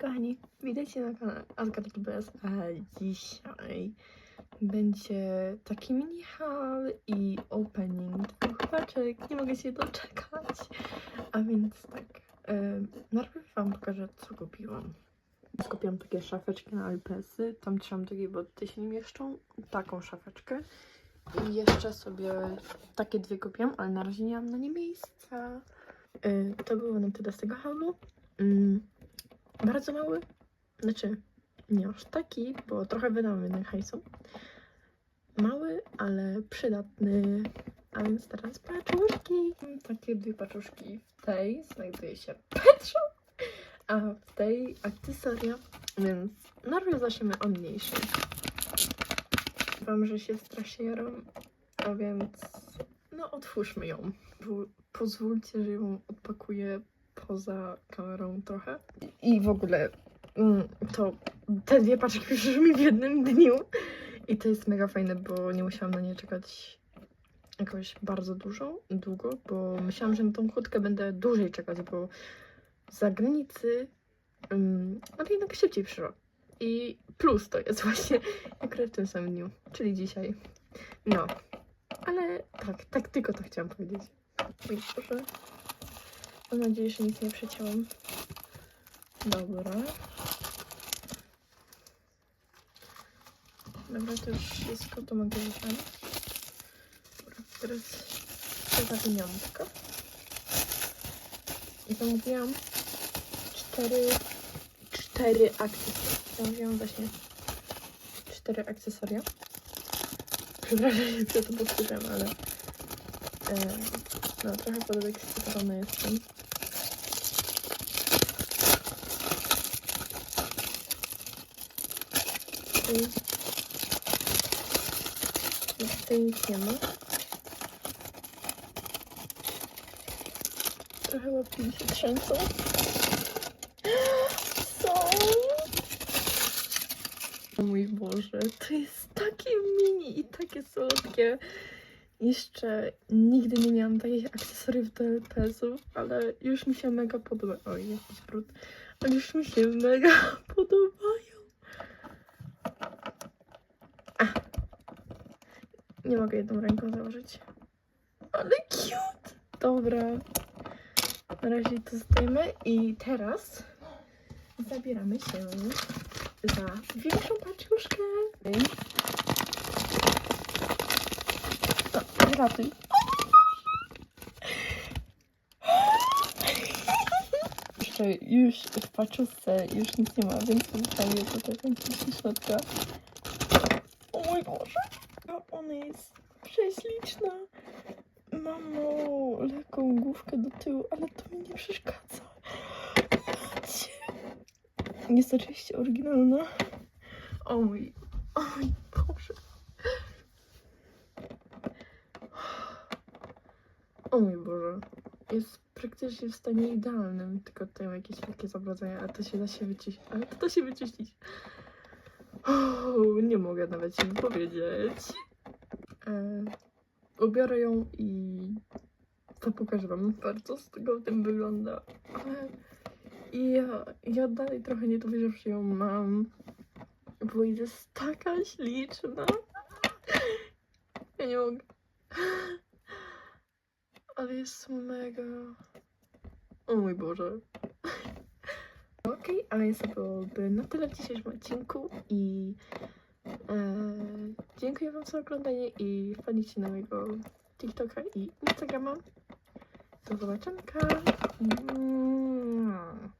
kochani, witajcie na kanale Asgard BS, a dzisiaj będzie taki mini haul i opening dwóch paczek, nie mogę się doczekać. A więc tak, em, najpierw wam pokażę co kupiłam. Kupiłam takie szafeczki na LPS-y, tam trzymam takie, bo te się nie mieszczą, taką szafeczkę. I jeszcze sobie takie dwie kupiłam, ale na razie nie mam na nie miejsca. Y, To było na tyle z tego haulu. Mm, bardzo mały, znaczy nie aż taki, bo trochę wydałam jednak hajsu. Mały, ale przydatny. A więc teraz paczuszki. Takie dwie paczuszki. W tej znajduje się Petro, a w tej akcesoria. Więc najpierw zaczniemy od mniejszej. Wam, że się strasznie jaram, a więc no otwórzmy ją. Po- Pozwólcie, że ją odpakuję poza kamerą trochę. I w ogóle mm, to te dwie paczki przyszły mi w jednym dniu. I to jest mega fajne, bo nie musiałam na nie czekać jakoś bardzo dużo, długo, bo myślałam, że na tą chódkę będę dłużej czekać, bo z zagranicy, um, ale jednak szybciej przyszła. I plus to jest właśnie akurat w tym samym dniu, czyli dzisiaj. No, ale tak, tak tylko to chciałam powiedzieć. Oj, proszę. Mam nadzieję, że nic nie przecięłam. Dobra. Dobra, to już wszystko, to mogę wyciąć. Dobra, teraz ta zawiniątka. I zamówiłam cztery, cztery akcesoria. Zamówiłam właśnie cztery akcesoria. Przepraszam, że to powtórzyłam, ale e, no, trochę podekscytowana jestem. Tutaj, tutaj nic nie ma. Trochę łapki mi się trzęsą. Są! O mój Boże, to jest takie mini i takie słodkie. Jeszcze nigdy nie miałam takich akcesoriów do LPS-ów, ale już mi się mega podoba. Oj, jakiś brud. Ale już mi się mega podobają. Ach. Nie mogę jedną ręką założyć. Ale cute! Dobra. Na razie to zdejmę i teraz zabieramy się za większą paczuszkę. No, ratuj. Jeszcze już w paczuszce już nic nie ma, więc zostawię tutaj końcówki środka. Boże, ona jest prześliczna. Mam małą, lekką główkę do tyłu, ale to mi nie przeszkadza. Macie. Jest oczywiście oryginalna. O mój, o mój Boże. O mój Boże. Jest praktycznie w stanie idealnym, tylko tutaj jakieś wielkie zabrodzenia, ale to się da się wyczyścić. Ale to da się wyczyścić. Nie mogę nawet się wypowiedzieć. E, ubiorę ją i to pokażę wam bardzo z tego w tym wygląda. Ale ja, ja dalej trochę nie to wierzę, że ją mam, bo jest taka śliczna. Ja nie mogę. Ale jest mega. O mój Boże. Ale jest to byłoby na tyle w dzisiejszym odcinku i e, dziękuję wam za oglądanie i wpadnijcie na mojego TikToka i Instagrama. Do zobaczenia. Mm.